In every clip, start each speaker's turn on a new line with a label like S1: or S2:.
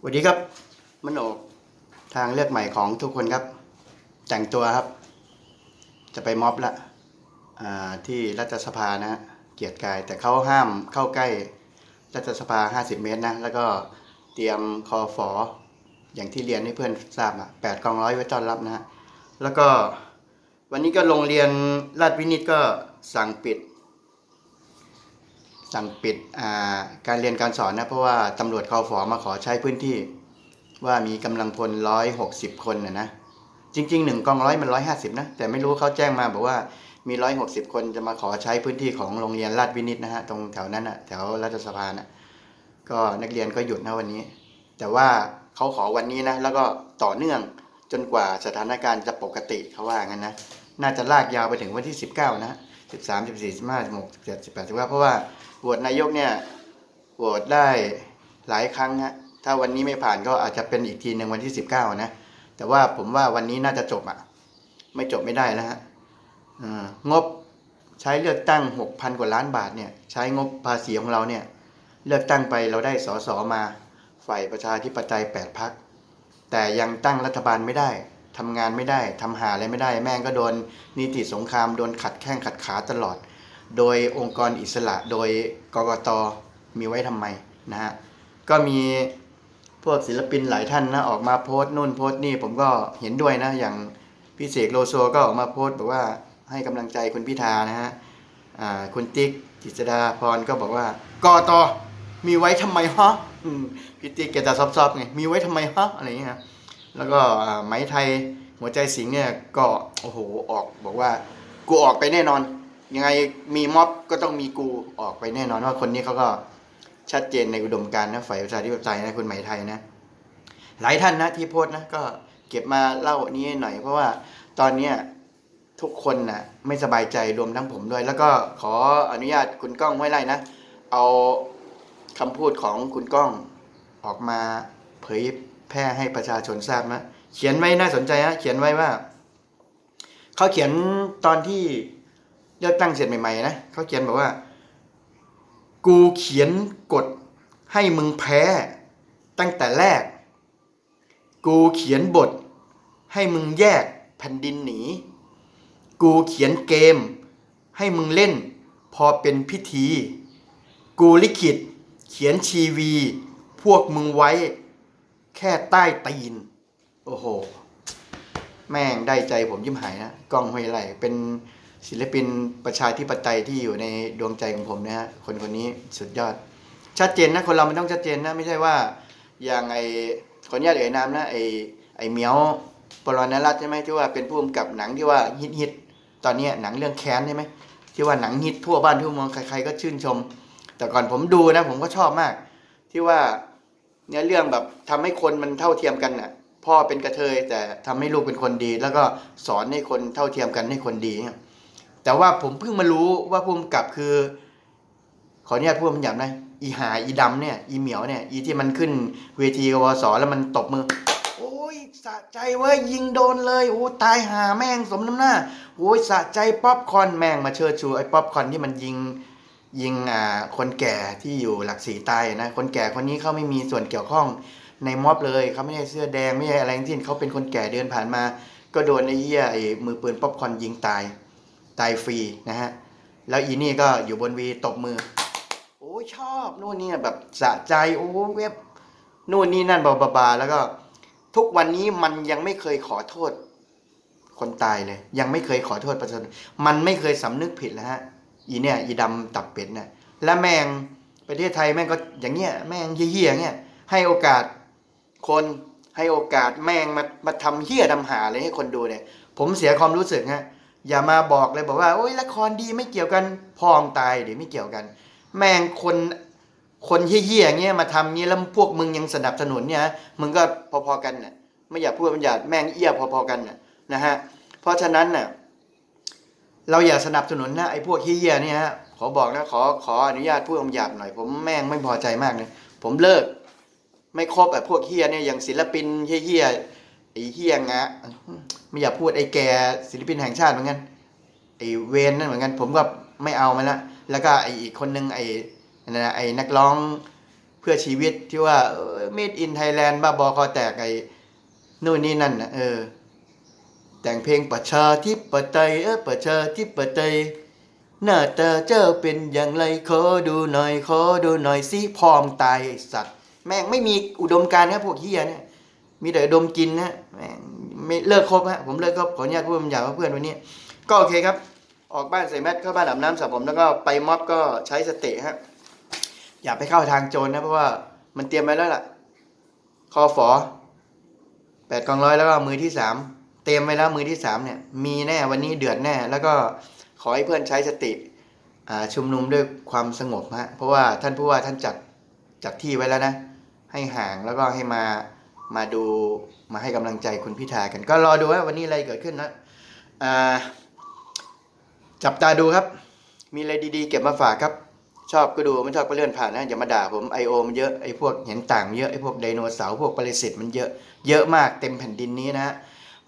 S1: สวัสดีครับมโนกทางเลือกใหม่ของทุกคนครับ แต่งตัวครับ จะไปม็อบละที่รัฐสภานะฮะเกียรติกาย แต่เขาห้ามเข้าใกล้รัฐสภา 50 เมตรนะ แล้วก็เตรียมคอฝออย่างที่เรียนให้เพื่อนทราบอะแปดกองร้อยไว้ต้อนรับนะฮะแล้วก็วันนี้ก็โรงเรียนราชวินิตก็สั่งปิด สั่งปิดการเรียนการสอนนะเพราะว่าตำรวจคอฝอมาขอใช้พื้นที่ ว่ามีกำลังพลร้อยหกสิบคนนะนะจริงๆหนึ่งกองร้อยมันร้อยห้าสิบนะแต่ไม่รู้เขาแจ้งมาบอกว่ามีร้อยหกสิบคนจะมาขอใช้พื้นที่ของโรงเรียนราชวินิตนะฮะตรงแถวนั้นนะแถวรัฐสภานะก็นักเรียนก็หยุดนะวันนี้ แต่ว่าเขาขอวันนี้นะแล้วก็ต่อเนื่องจนกว่าสถานการณ์จะปกติเขาว่างั้นนะ น่าจะลากยาวไปถึงวันที่ 19 นะ13 14 15 16 17 18 15เพราะว่าโหวตนายกเนี่ยโหวตได้หลายครั้งฮะถ้าวันนี้ไม่ผ่านก็อาจจะเป็นอีกทีหนึ่งวันที่ 19 นะ แต่ว่าผมว่าวันนี้น่าจะจบอะ่ะไม่จบไม่ได้แล้วฮะงบใช้เลือกตั้ง 6,000 กว่าล้านบาทเนี่ยใช้งบภาษีของเราเนี่ยเลือกตั้งไปเราได้สสมา ฝ่ายประชาธิปไตย 8 พัก แต่ยังตั้งรัฐบาลไม่ได้ ทำงานไม่ได้ทำหาอะไรไม่ได้ แม่งก็โดนนิติสงครามโดนขัดแข้งขัดขาตลอด โดยองค์กรอิสระโดยกกตมีไว้ทำไมนะฮะก็มีพวกศิลปินหลายท่านนะออกมาโพสต์นู่นโพสต์นี่ผมก็เห็นด้วยนะอย่างพี่เสกโลโซก็ออกมาโพสต์บอกว่าให้กำลังใจคุณพิธานะฮะคุณติ๊กกิจดาพรก็บอกว่ากตมีไว้ทำไมฮะพี่ติ๊กแกจะซอบๆไงมีไว้ทำไมฮะอะไรอย่างเงี้ยฮะ แล้วก็อ่าไหมไทยหัวใจสิงเนี่ยก็โอ้โหออกบอกว่ากูออกไปแน่นอน ยังไงมีม็อบก็ต้องมีกูออกไปแน่นอนว่าคนนี้เขาก็ชัดเจนในอุดมการณ์นะฝ่ายประชาธิปไตยนะคุณไหมไทยนะ หลายท่านนะที่โพสนะก็เก็บมาเล่านี้หน่อย เพราะว่าตอนเนี้ยทุกคนนะไม่สบายใจรวมทั้งผมด้วย แล้วก็ขออนุญาตคุณก้องห้วยไร่นะ เอาคำพูดของคุณก้องออกมาเผย แพร่ให้ประชาชนทราบนะเขียนไว้น่าสนใจฮะเขียนไว้ว่าเขาเขียนตอนที่เลือกตั้งเสร็จใหม่ๆนะเขาเขียนบอกว่า กูเขียนกฎให้มึงแพ้ ตั้งแต่แรก กูเขียนบท ให้มึงแยกแผ่นดินหนี กูเขียนเกม ให้มึงเล่น พอเป็นพิธี กูลิขิต เขียนชีวี พวกมึงไว้ แค่ใต้ตีน โอ้โห แม่งได้ใจผมยิ้มหายนะกล้องห้วยไร่เป็นศิลปินประชาธิปไตยที่อยู่ในดวงใจของผมนะฮะคนคนนี้สุดยอด ชัดเจนนะคนเรามันต้องชัดเจนนะไม่ใช่ว่าอย่างไอขออนุญาตเอ่ยนามนะไอไอเมียวปรณรัตใช่ไหมที่ว่าเป็นผู้กำกับหนังที่ว่าฮิตฮิตตอนนี้หนังเรื่องแค้นใช่ไหมที่ว่าหนังฮิตทั่วบ้านทั่วเมืองใครๆก็ชื่นชม แต่ก่อนผมดูนะผมก็ชอบมาก ที่ว่า เนี่ยเรื่องแบบทำให้คนมันเท่าเทียมกันน่ะ พ่อเป็นกระเทยแต่ทำให้ลูกเป็นคนดี แล้วก็สอนให้คนเท่าเทียมกันให้คนดีเนี่ยแต่ว่าผมเพิ่งมารู้ว่าภูมิกับคือ ขออนุญาตพูดมันหยาบนะอีหาอีดำเนี่ยอีเหมียวเนี่ยอีที่มันขึ้นเวทีกวสแล้วมันตบมือ โอ้ยสะใจเว้ยยิงโดนเลยโอ้ตายหาแม่งสมน้ำหน้าโอ้ยสะใจป๊อปคอนแม่งมาเชิดชูไอ้ป๊อปคอนที่มันยิง ยิงอ่าคนแก่ที่อยู่หลักสีตายนะ คนแก่คนนี้เขาไม่มีส่วนเกี่ยวข้องในม็อบเลยเขาไม่ใช่เสื้อแดงไม่ใช่อะไรทั้งสิ้นเขาเป็นคนแก่เดินผ่านมา ก็โดนไอ้เหี้ยไอ้มือปืนป๊อปคอนยิงตายตายฟรีนะฮะแล้วอีนี่ก็อยู่บนวีตบมือ โอ้ชอบนู่นนี่แบบสะใจโอ้เว็บนู่นนี่นั่นบาบาบาแล้วก็ทุกวันนี้มันยังไม่เคยขอโทษคนตายเลย ยังไม่เคยขอโทษประชาชนมันไม่เคยสำนึกผิดแล้วฮะ อีเนี่ยอีดำตับเป็ดเนี่ยและแมงประเทศไทยแม่งก็อย่างเงี้ยแม่งเหี้ยๆเงี้ยให้โอกาสคนให้โอกาสแม่งมามาทำเหี้ยดำหาเลยให้คนดูเนี่ย ผมเสียความรู้สึกฮะอย่ามาบอกเลยบอกว่าโอ้ยละครดีไม่เกี่ยวกันพองตายเดี๋ยวไม่เกี่ยวกัน แม่งคนคนเหี้ยๆเงี้ยมาทำเงี้ยแล้วพวกมึงยังสนับสนุนเนี่ยมึงก็พอๆกันน่ะไม่อยากพูดมันอยากแม่งเอี้ยพอๆกันน่ะนะฮะเพราะฉะนั้นน่ะ เราอย่าสนับสนุนนะไอ้พวกเฮี้ยเนี่ยฮะขอบอกนะขอขออนุญาตพูดคำหยาบหน่อย ผมแม่งไม่พอใจมากเลยผมเลิก ไม่ครบไอ้พวกเฮี้ยเนี่ยอย่างศิลปินเฮี้ยไอ้เฮี้ยงะไม่อยากพูดไอ้แกศิลปินแห่งชาติเหมือนกันไอ้เวนนั่นเหมือนกัน ผมก็ไม่เอามันละแล้วก็ไอ้อีกคนนึงไอ้นั่นนะไอ้นักร้องเพื่อชีวิตที่ว่าเมดอินไทยแลนด์บ้าบอคอแตกไอ้นู่นนี่นั่นนะเออ แต่งเพลงประชาธิปไตยเออประชาธิปไตยหน้าตาเจ้าเป็นอย่างไรขอดูหน่อยขอดูหน่อยสิพร้อมตายสัตว์ แม่งไม่มีอุดมการณ์นะพวกเฮียเนี่ยมีแต่อุดมกินนะแม่งไม่เลิกครบฮะผมเลิกครบขออนุญาตพูดคำหยาบเพื่อนวันนี้ ก็โอเคครับ ออกบ้านใส่แมสเข้าบ้านอาบน้ำสระผมแล้วก็ไปม็อบก็ใช้สเติฮะอย่าไปเข้าทางโจรนะเพราะว่ามันเตรียมไว้แล้วล่ะคอฝอแปดกองร้อยแล้วก็มือที่สาม ตรียมไว้แล้วมือที่สามเนี่ยมีแน่วันนี้เดือดแน่ แล้วก็ขอให้เพื่อนใช้สติชุมนุมด้วยความสงบฮะเพราะว่าท่านผู้ว่าท่านจัดจัดที่ไว้แล้วนะ ให้ห่างแล้วก็ให้มามาดูมาให้กำลังใจคุณพิธากัน ก็รอดูว่าวันนี้อะไรเกิดขึ้นนะจับตาดูครับ มีอะไรดีๆ เก็บมาฝากครับ ชอบก็ดูไม่ชอบก็เลื่อนผ่านนะอย่ามาด่าผมไอโอมันเยอะไอพวกเห็นต่างเยอะไอพวกไดโนเสาร์พวกปรสิตมันเยอะเยอะมากเต็มแผ่นดินนี้นะฮะ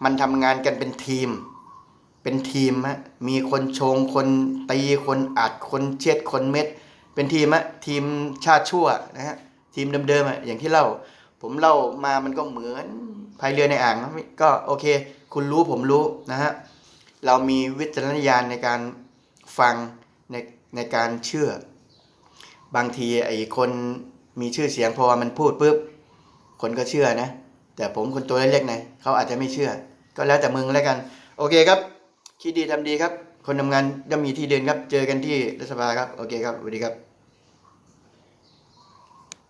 S1: มันทำงานกันเป็นทีม เป็นทีมฮะมีคนชง คนตีคนอัดคนเช็ดคนเม็ด เป็นทีมฮะทีมชาติชั่วนะฮะทีมเดิมๆอะอย่างที่เล่า ผมเล่ามามันก็เหมือนพายเรือในอ่างก็โอเค คุณรู้ผมรู้นะฮะเรามีวิจารณญาณในการฟังในในการเชื่อ บางทีไอ้คนมีชื่อเสียงพอมันพูดปุ๊บคนก็เชื่อนะ แต่ผมคนตัวเล็กๆนะเขาอาจจะไม่เชื่อ ก็แล้วแต่มึงแล้วกัน โอเคครับ คิดดีทำดีครับ คนทำงานย่อมมีที่เดินครับ เจอกันที่รัฐสภาครับ โอเคครับสวัสดีครับ